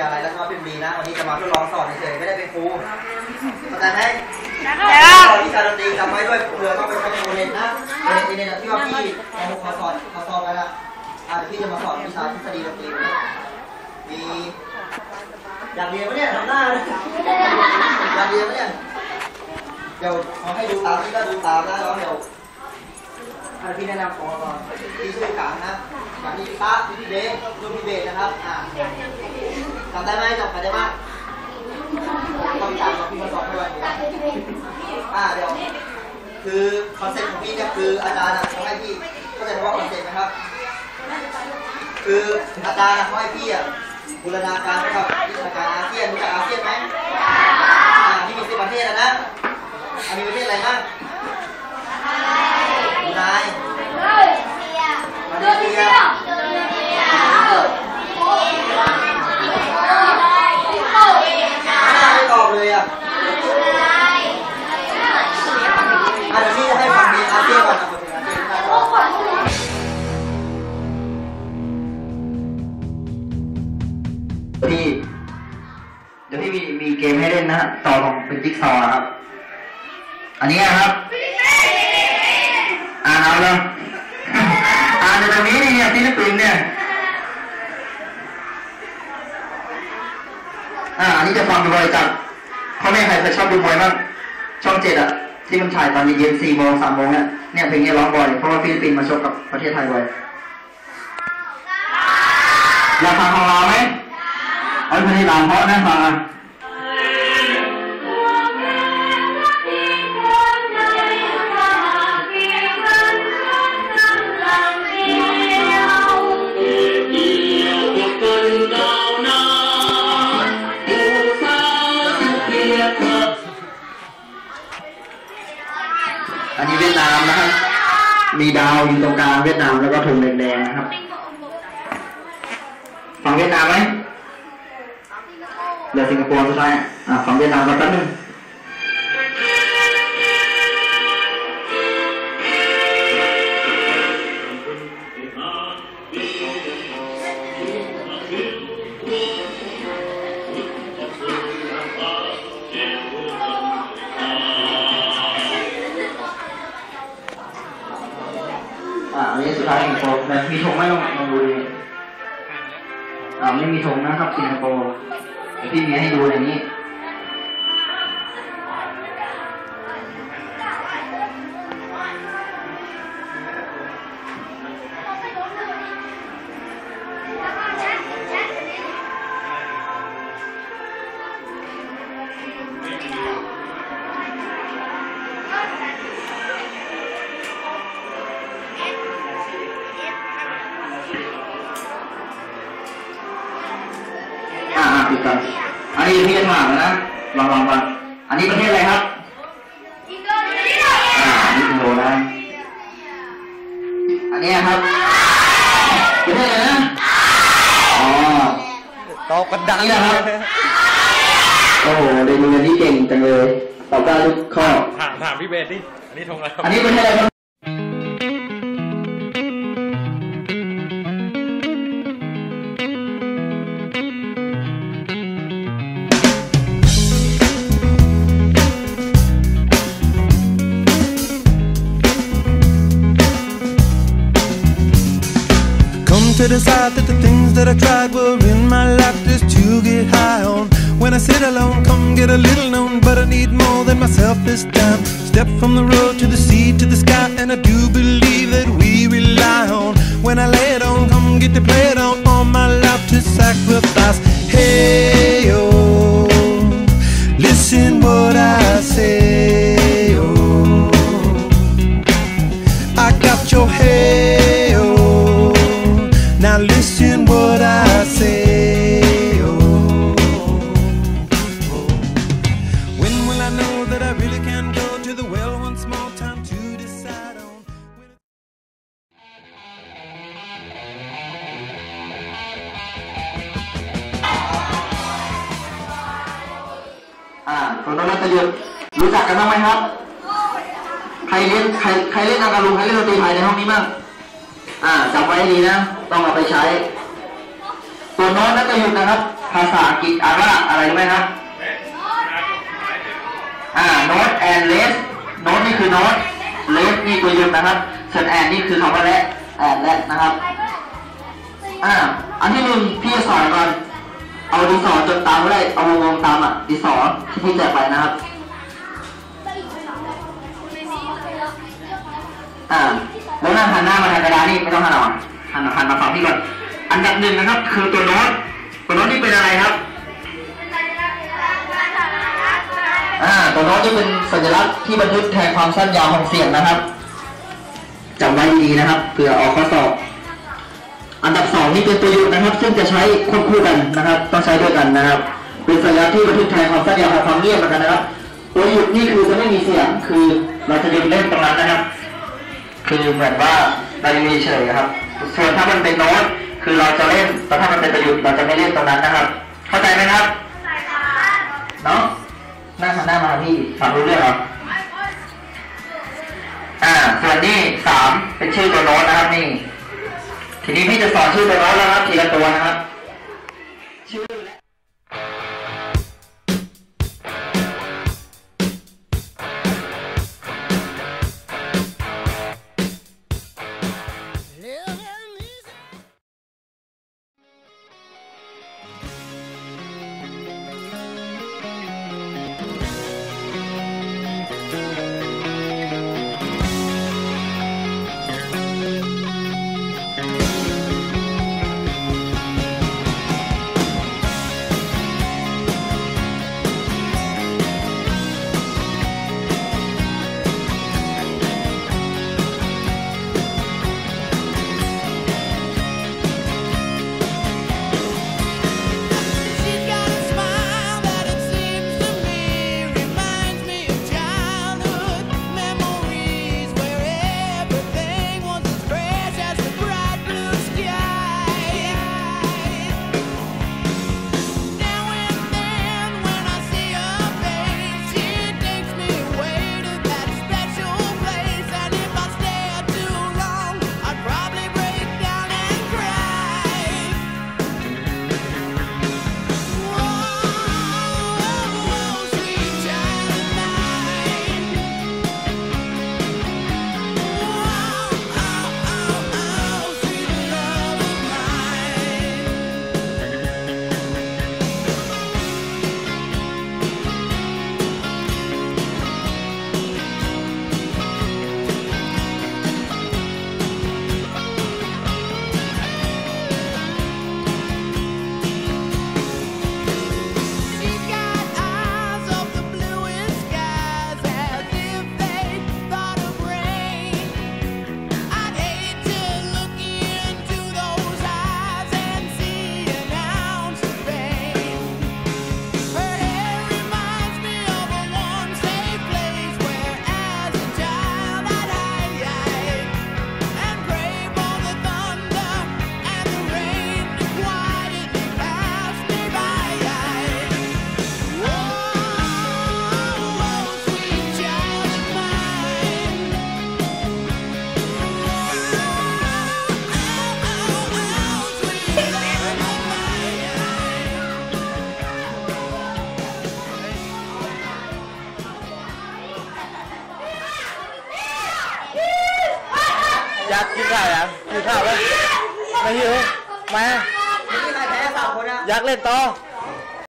ยาลัยราชภัฏเพชรบุรีนะ วันนี้จะมาทดลองสอนเฉยๆไม่ได้เป็นครูเข้าใจไหมแล้วสอนวิชาดนตรีจำไว้ด้วยเผื่อต้องไปใช้ในโรงเรียนนะในในในที่ว่าพี่ในมุขเขาสอนเขาสอนไปละอ่าเดี๋ยวพี่จะมาสอนวิชาทฤษฎีดนตรีวันนี้มีอยากเรียนไหมเนี่ยทำหน้าเลยอยากเรียนไหมเนี่ยเดี๋ยวขอให้ดูตามนี่ก็ดูตามนะแล้วเดี๋ยว พี่แนะนำตัวก่อนพี่ชื่อกลางนะอย่างนี้พี่ตาพี่พี่เบสลูกพี่เบสนะครับอ่าจำได้ไหมจำใครได้บ้างต้องจำกับพี่มาสอนให้วันนี้อ่าเดี๋ยวคือคอนเซ็ปต์ของพี่เนี่ยคืออาจารย์อะเขาให้พี่เข้าใจว่าคอนเซ็ปต์ไหมครับ คืออาจารย์เขาให้พี่อะบูรณาการกับวิชาการอาเซียนรู้จักอาเซียนไหมอ่าที่มีสิบประเทศอะนะอะมีประเทศอะไรบ้าง บรูไนมาเลเซียไม่ตอบเลยอะอะเดี๋ยวพี่จะให้ฟังเพลงอาเซียนก่อนนะพี่เดี๋ยวพี่มีมีเกมให้เล่นนะฮะต่อลงเป็นจิ๊กซอว์นะครับ อันนี้นะครับ อ่านเอาเลยอ่านในตรงนี้นี่เนี่ยฟิลิปปินส์เนี่ยอ่าอันนี้จะฟังดูบริจากพ่อแม่ใครเคยชอบดูมวยบ้างช่องเจ็ดอะที่มันถ่ายตอนเย็นๆสี่โมงสามโมงเนี่ยเนี่ยเพลงนี้ร้องบ่อยเพราะว่าฟิลิปปินส์มาชกกับประเทศไทยบ่อยอยากฟังของเราไหมเอ้ยเพลงนี้ร้องเพราะนะฟังอะ มีดาวอยู่ตรงกลางเวียดนามแล้วก็ธงแดงๆนะครับฝั่งเวียดนามไหมเดี๋ยวสิงคโปร์สุดท้ายอะฝั่งเวียดนามก็แป๊บนึง ร์แต่มีธงไหมลองลองดูดิอ่าไม่มีธงนะครับสิงคโปร์พี่มีให้ดูอย่างนี้ อ่าอ่าปิดก่อนอันนี้พี่จะถามนะลองลองก่อนอันนี้ประเทศอะไรครับอ่านี่อินโดนะอันนี้ครับประเทศอะไรนะอ๋อตอบกันดังนี่นะครับ โอ้โหเรียนเรียนที่เก่งจังเลยตอบได้ทุกข้อถามถามพี่เบสดิอันนี้ธงอะไรครับอันนี้ประเทศอะไรครับ to decide that the things that I tried were in my life just to get high on. When I sit alone, come get a little known, but I need more than myself this time. Step from the road to the sea to the sky, and I do believe I listen what I say oh. oh. When will I know that I really can go to the well once more time to decide on when อ่าตอนนั้นนักยุทธรู้จักกันบ้างไหมครับ ใครเล่นใครใครเล่นอาการุงใครเล่นดนตรีไทยในห้องนี้บ้าง อ่าจำไว้ดีนะ ต้องเอาไปใช้ ตัวโน้ตและตัวหยุดนะครับ ภาษาอังกฤษอานว่าอะไรรู้ไหมครับอ่าโน้ตแอนเลสโน้ตนี่คือโน้ตเลสนี่ตัวหยุดนะครับส่วนแอนนี่คือคำว่าและแอนและนะครับอ่าอันที่หนึ่งพี่จะสอนก่อนเอาดิสอจดตามก็ได้เอาวงวงตามอะดิสอที่พี่แจกไปนะครับอ่าแล้วนั่งหันหน้ามาทางกระดานนี่ไม่ต้องหันหรอ กหันหันมาฝั่งพี่ก่อน อันดับหนึ่งนะครับ คือตัวโน้ตตัวโน้ตนี่เป็นอะไรครับอ่าตัวโน้ตนี่เป็นสัญลักษณ์ที่บันทึกแทนความสั้นยาวของเสียงนะครับจำไว้ดีๆนะครับเผื่อออกข้อสอบ อันดับสองนี่เป็นตัวหยุดนะครับ ซึ่งจะใช้ควบคู่กันนะครับ ต้องใช้ด้วยกันนะครับ เป็นสัญลักษณ์ที่บันทึกแทนความสั้นยาวของความเงียบเหมือนกันนะครับ ตัวหยุดนี่คือจะไม่มีเสียงคือเราจะหยุดเล่นตรงนั้นนะครับ คือเหมือนว่าเราจะมีเฉยครับ ส่วนถ้ามันเป็นโน้ตคือเราจะเล่นแต่ถ้ามันเป็นประยุทธ์เราจะไม่เล่นตรงนั้นนะครับ เข้าใจไหมครับเนาะหน้าหันหน้ามาพี่ฟังรู้เรื่องเหรออ่าส่วนนี้สามเป็นชื่อตัวโน้ตนะครับนี่ ทีนี้พี่จะสอนชื่อตัวโน้ตแล้วครับทีละตัวนะครับ ชื่อ ข้าวยังกินข้าวแล้วไม่หิวมานี่ใครแพ้สามคนอะอยากเล่นต่อ